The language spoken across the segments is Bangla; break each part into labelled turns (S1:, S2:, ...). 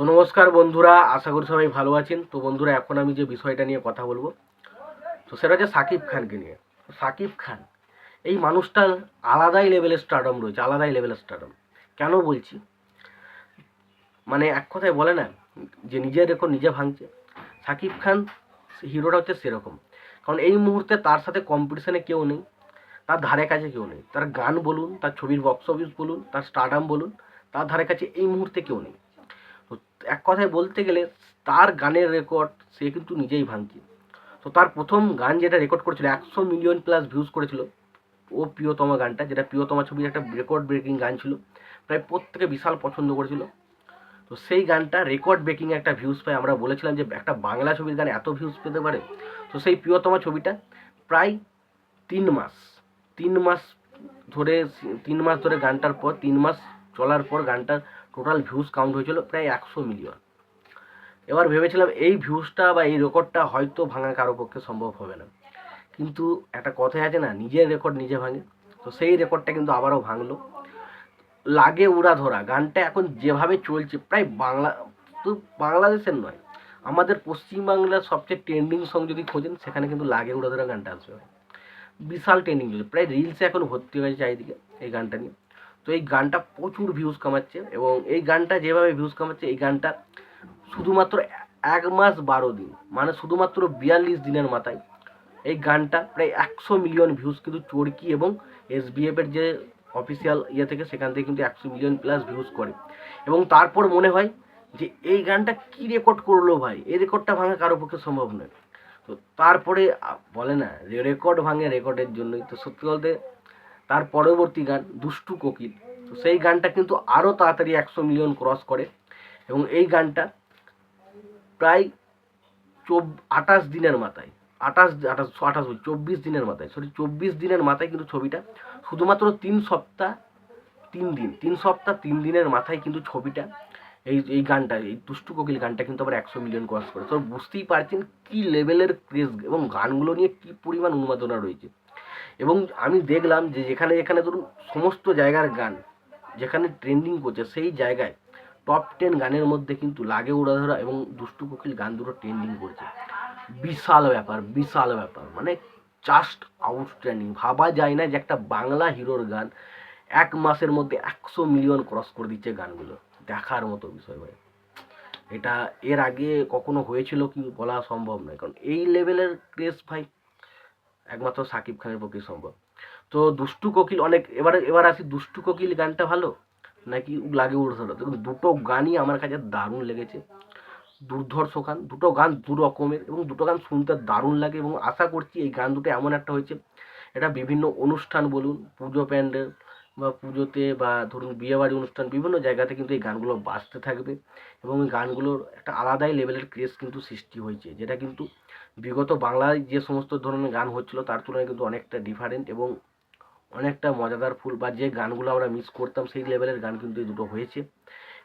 S1: তো নমস্কার বন্ধুরা, আশা করি সবাই ভালো আছেন। তো বন্ধুরা, এখন আমি যে বিষয়টা নিয়ে কথা বলব, তো সেটা হচ্ছে সাকিব খানকে নিয়ে। সাকিব খান, এই মানুষটার আলাদাই লেভেলের স্টারডম রয়েছে, আলাদাই লেভেলের স্টারডম কেন বলছি? মানে এক কথায় বলে না, যে নিজের রেকর্ড নিজে ভাঙছে। সাকিব খান, হিরোটা হচ্ছে সেরকম। কারণ এই মুহূর্তে তার সাথে কম্পিটিশনে কেউ নেই, তার ধারে কাছে কেউ নেই। তার গান বলুন, তার ছবির বক্স অফিস বলুন, তার স্টারডাম বলুন, তার ধারে কাছে এই মুহূর্তে কেউ নেই। এক কথায় বলতে গেলে তার গানের রেকর্ড সে কিন্তু নিজেই ভাঙছে। তো তার প্রথম গান যেটা রেকর্ড করেছিল, একশো মিলিয়ন প্লাস ভিউজ করেছিল, ও প্রিয়তমা গানটা, যেটা প্রিয়তমা ছবির একটা রেকর্ড ব্রেকিং গান ছিল, প্রায় প্রত্যেকে বিশাল পছন্দ করেছিল। তো সেই গানটা রেকর্ড ব্রেকিং একটা ভিউজ পায়। আমরা বলেছিলাম যে একটা বাংলা ছবির গান এত ভিউজ পেতে পারে। তো সেই প্রিয়তমা ছবিটা প্রায় তিন মাস তিন মাস ধরে, তিন মাস ধরে গানটার পর, তিন মাস চলার পর গানটার টোটাল ভিউজ কাউন্ট হয়েছিল প্রায় একশো মিলিয়ন এবার ভেবেছিলাম এই ভিউজটা বা এই রেকর্ডটা হয়তো ভাঙা কারও পক্ষে সম্ভব হবে না। কিন্তু একটা কথাই আছে না, নিজের রেকর্ড নিজে ভাঙে। তো সেই রেকর্ডটা কিন্তু আবারও ভাঙলো। লাগে উড়া ধরা। গানটা এখন যেভাবে চলছে, প্রায় বাংলা, তো বাংলাদেশের নয়, আমাদের পশ্চিমবাংলার সবচেয়ে ট্রেন্ডিং সং যদি খোঁজেন, সেখানে কিন্তু লাগে উড়া ধরা গানটা আসবে। বিশাল ট্রেন্ডিং চলছে প্রায় রিলসে এখন ভর্তি হয়েছে চারিদিকে এই গানটা নিয়ে। তো এই গানটা প্রচুর ভিউজ কামাচ্ছে এবং এই গানটা যেভাবে ভিউজ কামাচ্ছে, এই গানটা শুধুমাত্র এক মাস বারো দিন মানে শুধুমাত্র বিয়াল্লিশ দিনের মাথায় এই গানটা প্রায় একশো মিলিয়ন ভিউজ কিন্তু চরকি এবং এস এর যে অফিসিয়াল ইয়ে থেকে সেখান থেকে কিন্তু একশো মিলিয়ন প্লাস ভিউজ করে। এবং তারপর মনে হয় যে এই গানটা কি রেকর্ড করল ভাই? এই রেকর্ডটা ভাঙা কারও পক্ষে সম্ভব নয়। তো তারপরে বলে না, যে রেকর্ড ভাঙে রেকর্ডের জন্যই। তো সত্যি বলতে তার পরবর্তী গান দুষ্টু কোকিল। তো সেই গানটা কিন্তু আরও তাড়াতাড়ি একশো মিলিয়ন ক্রস করে এবং এই গানটা প্রায় চব, আঠাশ দিনের মাথায়, আঠাশ আঠাশ আঠাশ চব্বিশ দিনের মাথায় সরি চব্বিশ দিনের মাথায় কিন্তু ছবিটা, শুধুমাত্র তিন সপ্তাহ, তিন দিন, তিন সপ্তাহ, তিন দিনের মাথায় কিন্তু ছবিটা এই এই গানটা, এই দুষ্টু কোকিল গানটা কিন্তু আবার একশো মিলিয়ন ক্রস করে। তো বুঝতেই পারছেন কী লেভেলের ক্রেজ এবং গানগুলো নিয়ে কী পরিমাণ উন্মাদনা রয়েছে। এবং আমি দেখলাম যে যেখানে যেখানে ধরুন সমস্ত জায়গার গান যেখানে ট্রেন্ডিং করছে, সেই জায়গায় টপ টেন গানের মধ্যে কিন্তু লাগে উড়াধরা এবং দুষ্টু কোকিল গান দুটো ট্রেন্ডিং করছে। বিশাল ব্যাপার বিশাল ব্যাপার। মানে জাস্ট আউটস্ট্যান্ডিং ভাবা যায় না যে একটা বাংলা হিরোর গান এক মাসের মধ্যে একশো মিলিয়ন ক্রস করে দিচ্ছে গানগুলো। দেখার মতো বিষয় ভাই। এটা এর আগে কখনো হয়েছিল কি বলা সম্ভব নয়। কারণ এই লেভেলের ক্রেজ ভাই একমাত্র সাকিব খানের পক্ষে সম্ভব। তো দুষ্টু কোকিল অনেক, এবারে, এবার আসি দুষ্টু কোকিল গানটা ভালো? নাকি লাগে উড়ে দেখুন, দুটো গানই আমার কাছে দারুণ লেগেছে। দুর্ধর্ষ গান, দুটো গান দু রকমের এবং দুটো গান শুনতে দারুণ লাগে এবং আশা করছি এই গান দুটো এমন একটা হয়েছে, এটা বিভিন্ন অনুষ্ঠান বলুন, পুজো প্যান্ডেল বা পুজোতে বা ধরুন বিয়েবাড়ি অনুষ্ঠান বিভিন্ন জায়গাতে কিন্তু এই গানগুলো বাজতে থাকবে এবং এই গানগুলোর একটা আলাদাই লেভেলের ক্রেজ কিন্তু সৃষ্টি হয়েছে, যেটা কিন্তু বিগত বাংলায় যে সমস্ত ধরনের গান হচ্ছিল তার তুলনায় কিন্তু অনেকটা ডিফারেন্ট এবং অনেকটা মজাদার ফুল বা যে গানগুলো আমরা মিস করতাম সেই লেভেলের গান কিন্তু এই দুটো হয়েছে।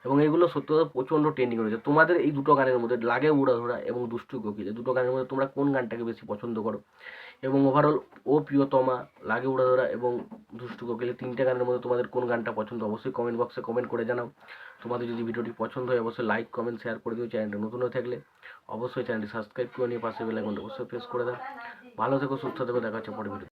S1: এবং এগুলো সত্যি কথা প্রচণ্ড ট্রেন্ডিং রয়েছে। তোমাদের এই দুটো গানের মধ্যে লাগে উড়াধরা এবং দুষ্টু কোকিল দুটো গানের মধ্যে তোমরা কোন গানটাকে বেশি পছন্দ করো? এবং ওভারঅল ও প্রিয়তমা, লাগে উড়াধরা এবং দুষ্টু কোকিল তিনটে গানের মধ্যে তোমাদের কোন গানটা পছন্দ? অবশ্যই কমেন্ট বক্সে কমেন্ট করে জানাও। তোমাদের যদি ভিডিওটি পছন্দ হয়, অবশ্যই লাইক কমেন্ট শেয়ার করে দিও। চ্যানেলটা নতুন হয়ে থাকলে অবশ্যই চ্যানেলটি সাবস্ক্রাইব করে নিয়ে পাশে বেলাইকনটা অবশ্যই প্রেস করে দাও। ভালো থেকো, সুস্থ থেকো। দেখা হচ্ছে পরে ভিডিও